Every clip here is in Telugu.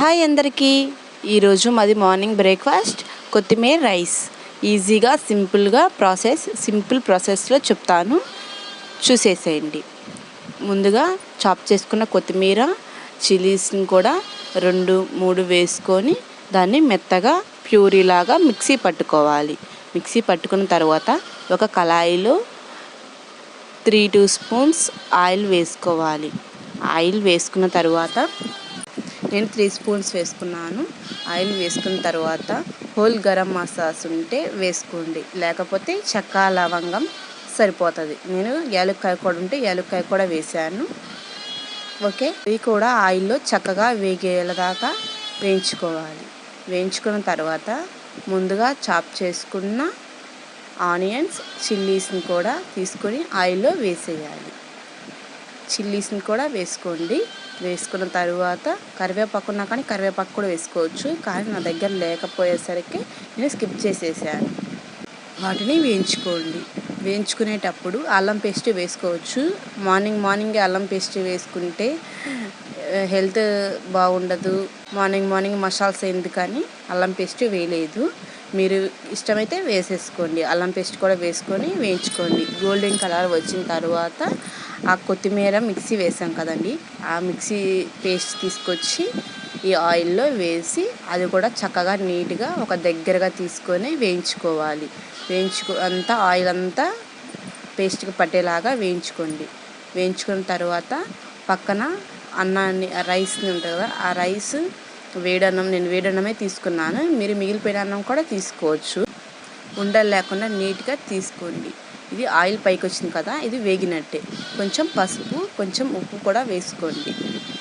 హాయ్ అందరికీ. ఈరోజు మాది మార్నింగ్ బ్రేక్ఫాస్ట్ కొత్తిమీర రైస్. ఈజీగా సింపుల్గా ప్రాసెస్ సింపుల్ ప్రాసెస్లో చెప్తాను. చూసేసేయండి. ముందుగా చాప్ చేసుకున్న కొత్తిమీర చిల్లీస్ని కూడా రెండు మూడు వేసుకొని దాన్ని మెత్తగా ప్యూరీలాగా మిక్సీ పట్టుకోవాలి. మిక్సీ పట్టుకున్న తర్వాత ఒక కళాయిలో త్రీ టూ స్పూన్స్ ఆయిల్ వేసుకోవాలి. ఆయిల్ వేసుకున్న తర్వాత నేను త్రీ స్పూన్స్ వేసుకున్నాను. ఆయిల్ వేసుకున్న తర్వాత హోల్ గరం మసాస్ ఉంటే వేసుకోండి. లేకపోతే చెక్క లవంగం సరిపోతుంది. నేను యాలక్కాయ కూడా ఉంటే యాలక్కాయ కూడా వేసాను. ఓకే? ఇవి కూడా ఆయిల్లో చక్కగా వేగేలాగా వేయించుకోవాలి. వేయించుకున్న తర్వాత ముందుగా చాప్ చేసుకున్న ఆనియన్స్ చిల్లీస్ని కూడా తీసుకొని ఆయిల్లో వేసేయాలి. చిల్లీస్ని కూడా వేసుకోండి. వేసుకున్న తర్వాత కరివేపాకు ఉన్నా కానీ కరివేపాకు కూడా వేసుకోవచ్చు. కానీ నా దగ్గర లేకపోయేసరికి నేను స్కిప్ చేసేసాను. వాటిని వేయించుకోండి. వేయించుకునేటప్పుడు అల్లం పేస్ట్ వేసుకోవచ్చు. మార్నింగ్ మార్నింగే అల్లం పేస్ట్ వేసుకుంటే హెల్త్ బాగుండదు. మార్నింగ్ మార్నింగ్ మసాల్స్ ఎందుకని అల్లం పేస్ట్ వేయలేదు. మీరు ఇష్టమైతే వేసేసుకోండి. అల్లం పేస్ట్ కూడా వేసుకొని వేయించుకోండి. గోల్డెన్ కలర్ వచ్చిన తర్వాత ఆ కొత్తిమీర మిక్సీ వేసాం కదండి. ఆ మిక్సీ పేస్ట్ తీసుకొచ్చి ఈ ఆయిల్లో వేసి అది కూడా చక్కగా నీట్గా ఒక దగ్గరగా తీసుకొని వేయించుకోవాలి. వేయించుకో అంతా ఆయిల్ అంతా పేస్ట్కి పట్టేలాగా వేయించుకోండి. వేయించుకున్న తర్వాత పక్కన అన్నాన్ని రైస్ని ఉంటుంది కదా ఆ రైస్ వేడన్నం నేను వేడన్నమే తీసుకున్నాను. మీరు మిగిలిపోయిన అన్నం కూడా తీసుకోవచ్చు. ఉండలు లేకుండా నీట్గా తీసుకోండి. ఇది ఆయిల్ పైకి వచ్చింది కదా ఇది వేగినట్టే. కొంచెం పసుపు కొంచెం ఉప్పు కూడా వేసుకోండి.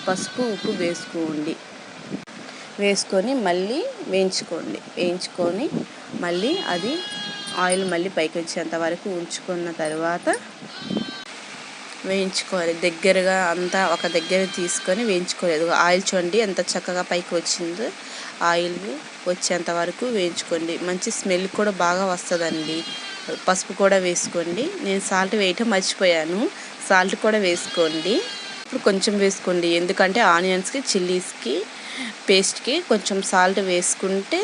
పసుపు ఉప్పు వేసుకోండి. వేసుకొని మళ్ళీ వేయించుకోండి. వేయించుకొని మళ్ళీ అది ఆయిల్ మళ్ళీ పైకి వచ్చేంత వరకు ఉంచుకున్న తర్వాత వేయించుకోవాలి. దగ్గరగా అంతా ఒక దగ్గర తీసుకొని వేయించుకోలేదు ఆయిల్ చూడండి ఎంత చక్కగా పైకి వచ్చిందో. ఆయిల్ వచ్చేంత వరకు వేయించుకోండి. మంచి స్మెల్ కూడా బాగా వస్తుందండి. పసుపు కూడా వేసుకోండి. నేను సాల్ట్ వేయటం మర్చిపోయాను. సాల్ట్ కూడా వేసుకోండి. ఇప్పుడు కొంచెం వేసుకోండి. ఎందుకంటే ఆనియన్స్కి చిల్లీస్కి పేస్ట్కి కొంచెం సాల్ట్ వేసుకుంటే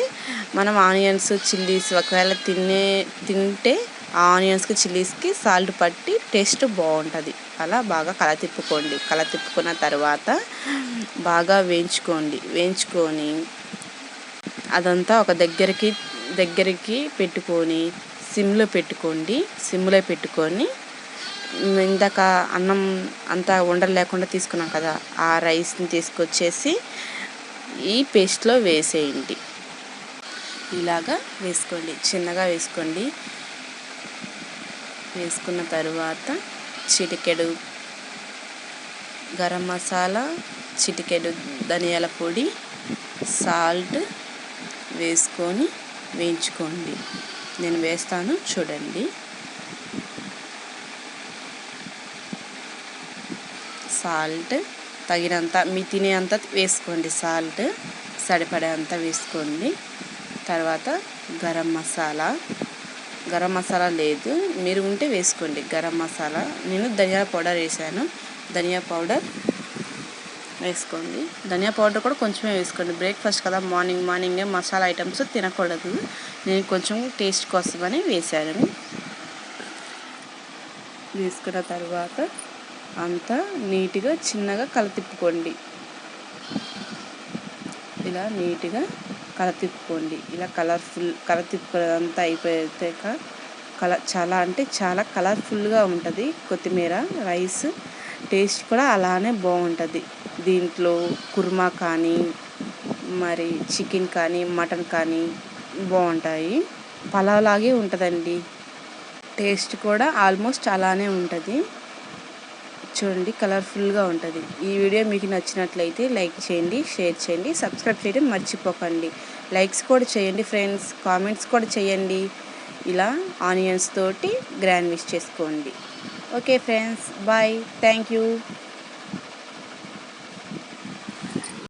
మనం ఆనియన్స్ చిల్లీస్ ఒకవేళ తినే తింటే ఆనియన్స్కి చిల్లీస్కి సాల్ట్ పట్టి టేస్ట్ బాగుంటుంది. అలా బాగా కల తిప్పుకోండి. కల తిప్పుకున్న తర్వాత బాగా వేయించుకోండి. వేయించుకొని అదంతా ఒక దగ్గరికి దగ్గరికి పెట్టుకొని సిమ్లో పెట్టుకోండి. సిమ్లో పెట్టుకొని ఇందాక అన్నం అంతా ఉండలు లేకుండా తీసుకున్నాం కదా ఆ రైస్ని తీసుకొచ్చేసి ఈ పేస్ట్లో వేసేయండి. ఇలాగా వేసుకోండి. చిన్నగా వేసుకోండి. వేసుకున్న తర్వాత చిటికెడు గరం మసాలా చిటికెడు ధనియాల పొడి సాల్ట్ వేసుకొని వేయించుకోండి. నేను వేస్తాను చూడండి. సాల్ట్ తగినంత మీ తినే అంత వేసుకోండి సాల్ట్ సరిపడే అంత వేసుకోండి. తర్వాత గరం మసాలా. గరం మసాలా లేదు మీరు ఉంటే వేసుకోండి. గరం మసాలా. నేను ధనియా పౌడర్ వేసాను. ధనియా పౌడర్ వేసుకోండి. ధనియా పౌడర్ కూడా కొంచెమే వేసుకోండి. బ్రేక్ఫాస్ట్ కదా మార్నింగ్ మార్నింగే మసాలా ఐటమ్స్ తినకూడదు. నేను కొంచెం టేస్ట్ కోసమని వేసాను. వేసుకున్న తర్వాత అంతా నీట్గా చిన్నగా కలతిప్పుకోండి. ఇలా నీట్గా కలతిప్పుకోండి. ఇలా కలర్ఫుల్ కలతిప్పుకున్నదంతా అయిపోయాక కల చాలా అంటే చాలా కలర్ఫుల్గా ఉంటుంది కొత్తిమీర రైస్ టేస్ట్ కూడా అలానే బాగుంటుంది. దీంట్లో కుర్మా కానీ మరి చికెన్ కానీ మటన్ కానీ బాగుంటాయి. పలావ్ లాగే ఉంటుందండి. టేస్ట్ కూడా ఆల్మోస్ట్ అలానే ఉంటుంది. చూడండి కలర్ఫుల్గా ఉంటుంది. ఈ వీడియో మీకు నచ్చినట్లయితే లైక్ చేయండి షేర్ చేయండి సబ్స్క్రైబ్ చేయడం మర్చిపోకండి. లైక్స్ కూడా చేయండి ఫ్రెండ్స్ కామెంట్స్ కూడా చేయండి. ఇలా ఆనియన్స్ తోటి గ్రాండ్ మిక్స్ చేసుకోండి. Okay friends bye. Thank you.